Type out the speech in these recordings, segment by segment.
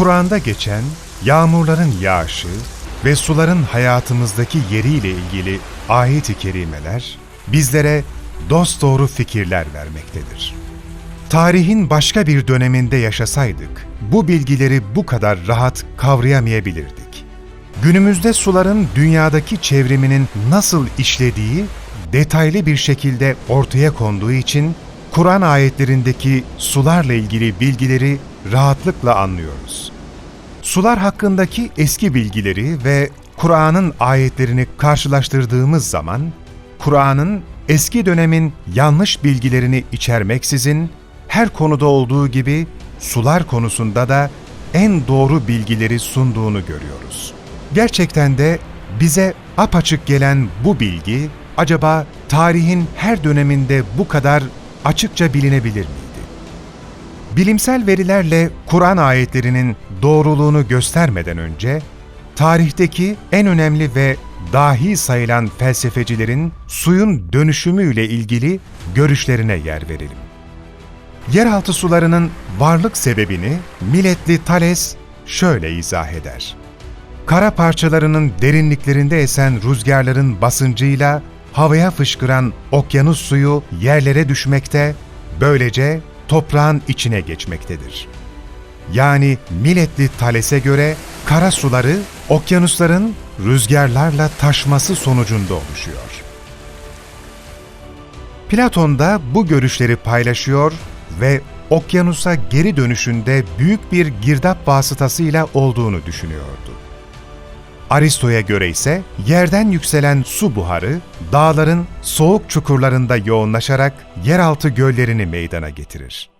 Kur'an'da geçen yağmurların yağışı ve suların hayatımızdaki yeriyle ilgili ayet-i kerimeler bizlere dosdoğru fikirler vermektedir. Tarihin başka bir döneminde yaşasaydık, bu bilgileri bu kadar rahat kavrayamayabilirdik. Günümüzde suların dünyadaki çevriminin nasıl işlediği detaylı bir şekilde ortaya konduğu için Kur'an ayetlerindeki sularla ilgili bilgileri rahatlıkla anlıyoruz. Sular hakkındaki eski bilgileri ve Kur'an'ın ayetlerini karşılaştırdığımız zaman, Kur'an'ın eski dönemin yanlış bilgilerini içermeksizin, her konuda olduğu gibi sular konusunda da en doğru bilgileri sunduğunu görüyoruz. Gerçekten de bize apaçık gelen bu bilgi, acaba tarihin her döneminde bu kadar açıkça bilinebilir miydi? Bilimsel verilerle Kur'an ayetlerinin doğruluğunu göstermeden önce, tarihteki en önemli ve dahi sayılan felsefecilerin suyun dönüşümüyle ilgili görüşlerine yer verelim. Yeraltı sularının varlık sebebini milletli Thales şöyle izah eder. Kara parçalarının derinliklerinde esen rüzgarların basıncıyla havaya fışkıran okyanus suyu yerlere düşmekte, böylece toprağın içine geçmektedir. Yani milletli Thales'e göre kara suları okyanusların rüzgarlarla taşması sonucunda oluşuyor. Platon da bu görüşleri paylaşıyor ve okyanusa geri dönüşünde büyük bir girdap vasıtasıyla olduğunu düşünüyordu. Aristo'ya göre ise yerden yükselen su buharı dağların soğuk çukurlarında yoğunlaşarak yeraltı göllerini meydana getirir.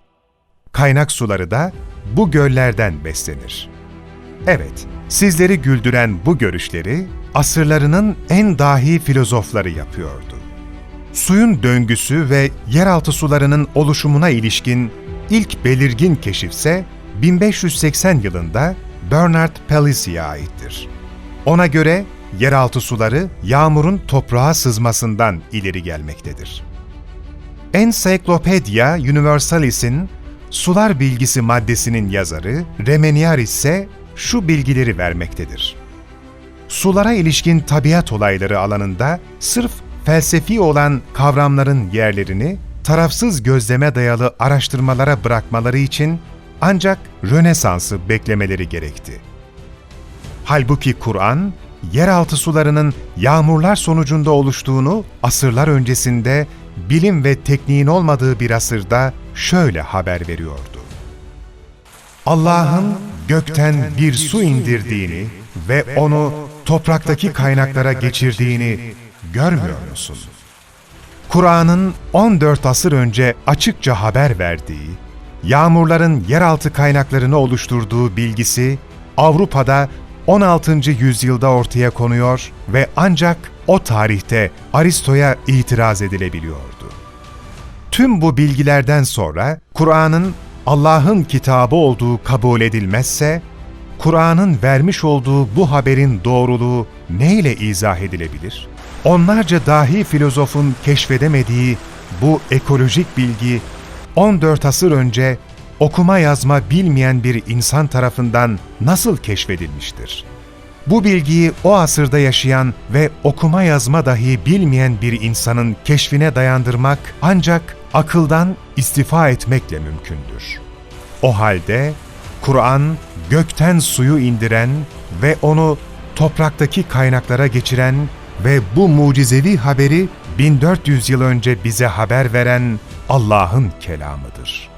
Kaynak suları da bu göllerden beslenir. Evet, sizleri güldüren bu görüşleri asırlarının en dahi filozofları yapıyordu. Suyun döngüsü ve yeraltı sularının oluşumuna ilişkin ilk belirgin keşifse 1580 yılında Bernard Palissy'e aittir. Ona göre yeraltı suları yağmurun toprağa sızmasından ileri gelmektedir. Encyclopedia Universalis'in sular bilgisi maddesinin yazarı Remeniaris ise şu bilgileri vermektedir. Sulara ilişkin tabiat olayları alanında sırf felsefi olan kavramların yerlerini tarafsız gözleme dayalı araştırmalara bırakmaları için ancak Rönesans'ı beklemeleri gerekti. Halbuki Kur'an, yeraltı sularının yağmurlar sonucunda oluştuğunu asırlar öncesinde bilim ve tekniğin olmadığı bir asırda şöyle haber veriyordu. Allah'ın gökten bir su indirdiğini ve onu topraktaki kaynaklara geçirdiğini görmüyor musun? Kur'an'ın 14 asır önce açıkça haber verdiği, yağmurların yeraltı kaynaklarını oluşturduğu bilgisi Avrupa'da 16. yüzyılda ortaya konuyor ve ancak o tarihte Aristo'ya itiraz edilebiliyordu. Tüm bu bilgilerden sonra Kur'an'ın Allah'ın kitabı olduğu kabul edilmezse, Kur'an'ın vermiş olduğu bu haberin doğruluğu neyle izah edilebilir? Onlarca dahi filozofun keşfedemediği bu ekolojik bilgi 14 asır önce okuma yazma bilmeyen bir insan tarafından nasıl keşfedilmiştir? Bu bilgiyi o asırda yaşayan ve okuma yazma dahi bilmeyen bir insanın keşfine dayandırmak ancak akıldan istifa etmekle mümkündür. O halde Kur'an gökten suyu indiren ve onu topraktaki kaynaklara geçiren ve bu mucizevi haberi 1400 yıl önce bize haber veren Allah'ın kelamıdır.